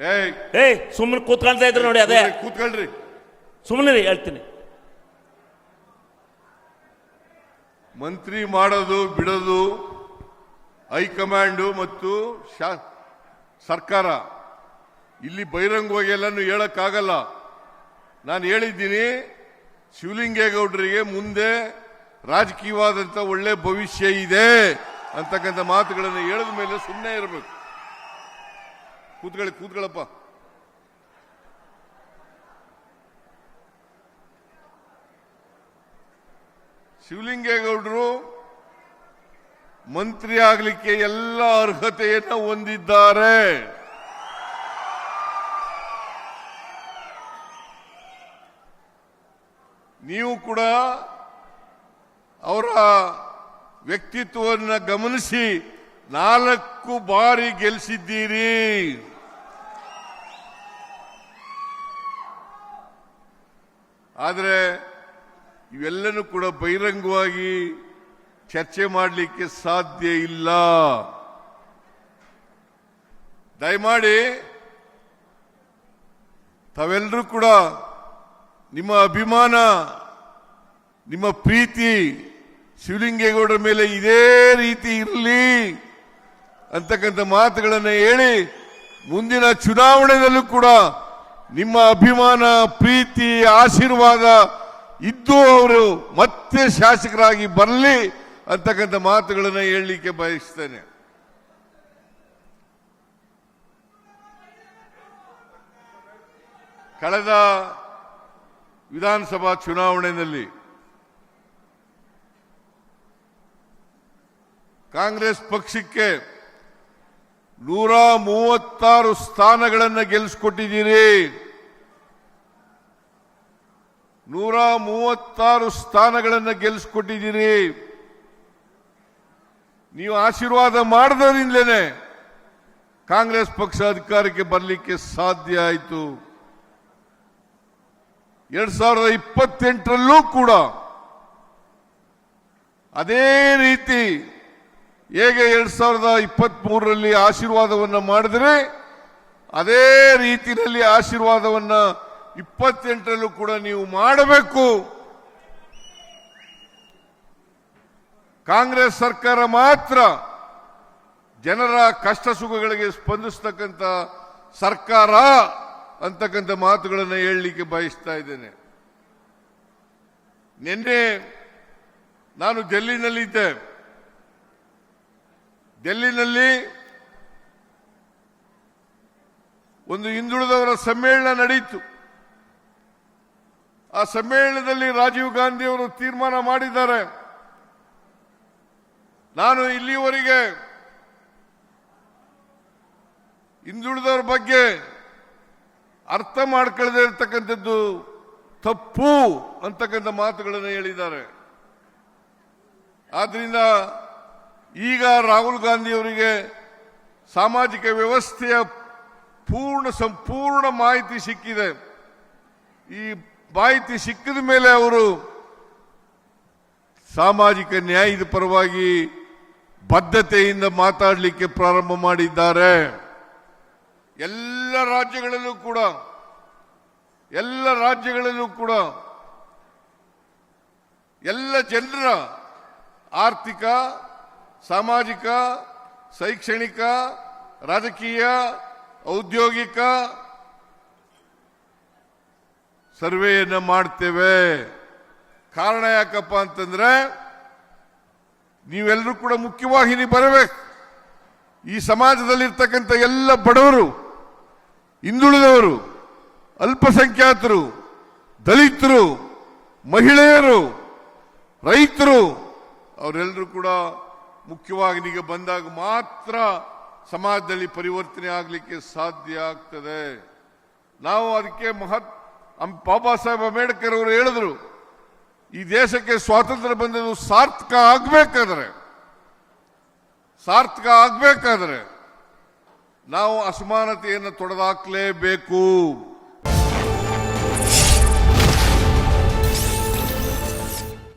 ಏಯ್. ಸುಮ್ಮನೆ ಕೂತ್ಕೊಳ್ತಾ ಇದ್ರು ನೋಡಿ ಅದೇ. ಕೂತ್ಕೊಳ್ರಿ. ಸುಮ್ಮನೆ ಹೇಳ್ತೀನಿ. ಮಂತ್ರಿ ಮಾಡೋದು ಬಿಡೋದು ಹೈಕಮಾಂಡು ಮತ್ತು ಶಾ- ಸರ್ಕಾರ. ಇಲ್ಲಿ ಬಹಿರಂಗವಾಗಿ ಎಲ್ಲನೂ ಹೇಳಕ್ಕಾಗಲ್ಲ. ನಾನು ಹೇಳಿದ್ದೀನಿ ಶಿವಲಿಂಗೇಗೌಡರಿಗೆ ಮುಂದೆ ರಾಜಕೀಯವಾದಂಥ ಒಳ್ಳೆ ಭವಿಷ್ಯ ಇದೆ ಅಂತಕ್ಕಂಥ ಮಾತುಗಳನ್ನು ಹೇಳಿದ ಮೇಲೆ ಸುಮ್ಮನೆ ಇರಬೇಕು. ಕೂತ್ಕೊಳ್ಳಿ, ಕೂತ್ಕೊಳ್ಳಪ್ಪ. ಶಿವಲಿಂಗೇಗೌಡರು ಮಂತ್ರಿ ಆಗಲಿಕ್ಕೆ ಎಲ್ಲ ಅರ್ಹತೆಯನ್ನು ಹೊಂದಿದ್ದಾರೆ. ನೀವು ಕೂಡ ಅವರ ವ್ಯಕ್ತಿತ್ವವನ್ನು ಗಮನಿಸಿ ನಾಲ್ಕು ಬಾರಿ ಗೆಲ್ಲಿಸಿದ್ದೀರಿ ಆದರೆ ಇವೆಲ್ಲನೂ ಕೂಡ ಬಹಿರಂಗವಾಗಿ ಚರ್ಚೆ ಮಾಡಲಿಕ್ಕೆ ಸಾಧ್ಯ ಇಲ್ಲ. ದಯಮಾಡಿ ತಾವೆಲ್ಲರೂ ಕೂಡ ನಿಮ್ಮ ಅಭಿಮಾನ, ನಿಮ್ಮ ಪ್ರೀತಿ ಶಿವಲಿಂಗೇಗೌಡರ ಮೇಲೆ ಇದೇ ರೀತಿ ಇರಲಿ ಅಂತಕ್ಕಂಥ ಮಾತುಗಳನ್ನು ಹೇಳಿ ಮುಂದಿನ ಚುನಾವಣೆಯಲ್ಲೂ ಕೂಡ ನಿಮ್ಮ ಅಭಿಮಾನ, ಪ್ರೀತಿ, ಆಶೀರ್ವಾದ ಇದ್ದು ಅವರು ಮತ್ತೆ ಶಾಸಕರಾಗಿ ಬರಲಿ ಅಂತಕ್ಕಂಥ ಮಾತುಗಳನ್ನು ಹೇಳಲಿಕ್ಕೆ ಬಯಸ್ತೇನೆ. ಕಳೆದ ವಿಧಾನಸಭಾ ಚುನಾವಣೆಯಲ್ಲಿ ಕಾಂಗ್ರೆಸ್ ಪಕ್ಷಕ್ಕೆ ನೂರ ಮೂವತ್ತಾರು ಸ್ಥಾನಗಳನ್ನು ಗೆಲ್ಲಿಸ್ಕೊಟ್ಟಿದ್ದೀರಿ. ನೂರ ಮೂವತ್ತಾರು ಸ್ಥಾನಗಳನ್ನು ಗೆಲ್ಲಿಸ್ಕೊಟ್ಟಿದ್ದೀರಿ. ನೀವು ಆಶೀರ್ವಾದ ಮಾಡಿದ್ರಿಂದಲೇ ಕಾಂಗ್ರೆಸ್ ಪಕ್ಷ ಅಧಿಕಾರಕ್ಕೆ ಬರಲಿಕ್ಕೆ ಸಾಧ್ಯ ಆಯಿತು. ಎರಡ್ ಸಾವಿರದ ಇಪ್ಪತ್ತೆಂಟರಲ್ಲೂ ಕೂಡ ಅದೇ ರೀತಿ ಹೇಗೆ ಎರಡ್ ಸಾವಿರದ ಇಪ್ಪತ್ತ್ ಮೂರರಲ್ಲಿ ಆಶೀರ್ವಾದವನ್ನು ಮಾಡಿದ್ರೆ, ಅದೇ ರೀತಿಯಲ್ಲಿ ಆಶೀರ್ವಾದವನ್ನ ಇಪ್ಪತ್ತೆಂಟರಲ್ಲೂ ಕೂಡ ನೀವು ಮಾಡಬೇಕು. ಕಾಂಗ್ರೆಸ್ ಸರ್ಕಾರ ಮಾತ್ರ ಜನರ ಕಷ್ಟ ಸುಖಗಳಿಗೆ ಸ್ಪಂದಿಸ್ತಕ್ಕಂಥ ಸರ್ಕಾರ ಅಂತಕ್ಕಂಥ ಮಾತುಗಳನ್ನು ಹೇಳಲಿಕ್ಕೆ ಬಯಸ್ತಾ ಇದ್ದೇನೆ. ನಿನ್ನೆ ನಾನು ಡೆಲ್ಲಿನಲ್ಲಿದ್ದೆ. ಡೆಲ್ಲಿನಲ್ಲಿ ಒಂದು ಹಿಂದುಳಿದವರ ಸಮ್ಮೇಳನ ನಡೆಯಿತು ಆ ಸಮ್ಮೇಳನದಲ್ಲಿ ರಾಜೀವ್ ಗಾಂಧಿ ಅವರು ತೀರ್ಮಾನ ಮಾಡಿದ್ದಾರೆ. ನಾನು ಇಲ್ಲಿವರೆಗೆ ಹಿಂದುಳಿದವರ ಬಗ್ಗೆ ಅರ್ಥ ಮಾಡ್ಕೊಳ್ಳದೆ ಇರತಕ್ಕಂಥದ್ದು ತಪ್ಪು ಅಂತಕ್ಕಂಥ ಮಾತುಗಳನ್ನು ಹೇಳಿದ್ದಾರೆ. ಆದ್ರಿಂದ ಈಗ ರಾಹುಲ್ ಗಾಂಧಿಯವರಿಗೆ ಸಾಮಾಜಿಕ ವ್ಯವಸ್ಥೆಯ ಪೂರ್ಣ ಸಂಪೂರ್ಣ ಮಾಹಿತಿ ಸಿಕ್ಕಿದೆ. ಈ ಮಾಹಿತಿ ಸಿಕ್ಕಿದ ಮೇಲೆ ಅವರು ಸಾಮಾಜಿಕ ನ್ಯಾಯದ ಪರವಾಗಿ ಬದ್ಧತೆಯಿಂದ ಮಾತಾಡಲಿಕ್ಕೆ ಪ್ರಾರಂಭ ಮಾಡಿದ್ದಾರೆ. ಎಲ್ಲ ರಾಜ್ಯಗಳಲ್ಲೂ ಕೂಡ, ಎಲ್ಲ ರಾಜ್ಯಗಳಲ್ಲೂ ಕೂಡ ಎಲ್ಲ ಜನರ ಆರ್ಥಿಕ ಸಾಮಾಜಿಕ, ಶೈಕ್ಷಣಿಕ, ರಾಜಕೀಯ, ಔದ್ಯೋಗಿಕ ಸರ್ವೆಯನ್ನ ಮಾಡ್ತೇವೆ. ಕಾರಣ ಯಾಕಪ್ಪ ಅಂತಂದ್ರೆ ನೀವೆಲ್ಲರೂ ಕೂಡ ಮುಖ್ಯವಾಹಿನಿ ಬರಬೇಕು. ಈ ಸಮಾಜದಲ್ಲಿರ್ತಕ್ಕಂಥ ಎಲ್ಲ ಬಡವರು, ಹಿಂದುಳಿದವರು, ಅಲ್ಪಸಂಖ್ಯಾತರು, ದಲಿತರು, ಮಹಿಳೆಯರು, ರೈತರು, ಅವರೆಲ್ಲರೂ ಕೂಡ ಮುಖ್ಯವಾಹಿನಿಗೆ ಬಂದಾಗ ಮಾತ್ರ ಸಮಾಜದಲ್ಲಿ ಪರಿವರ್ತನೆ ಆಗಲಿಕ್ಕೆ ಸಾಧ್ಯ ಆಗ್ತದೆ. ನಾವು ಅದಕ್ಕೆ ಮಹತ್ ಬಾಬಾ ಸಾಹೇಬ್ ಅಂಬೇಡ್ಕರ್ ಅವರು ಹೇಳಿದ್ರು, ಈ ದೇಶಕ್ಕೆ ಸ್ವಾತಂತ್ರ್ಯ ಬಂದದ್ದು ಸಾರ್ಥಕ ಆಗ್ಬೇಕಾದ್ರೆ ಸಾರ್ಥಕ ಆಗ್ಬೇಕಾದ್ರೆ ನಾವು ಅಸಮಾನತೆಯನ್ನು ತೊಡೆದಾಕ್ಲೇಬೇಕು.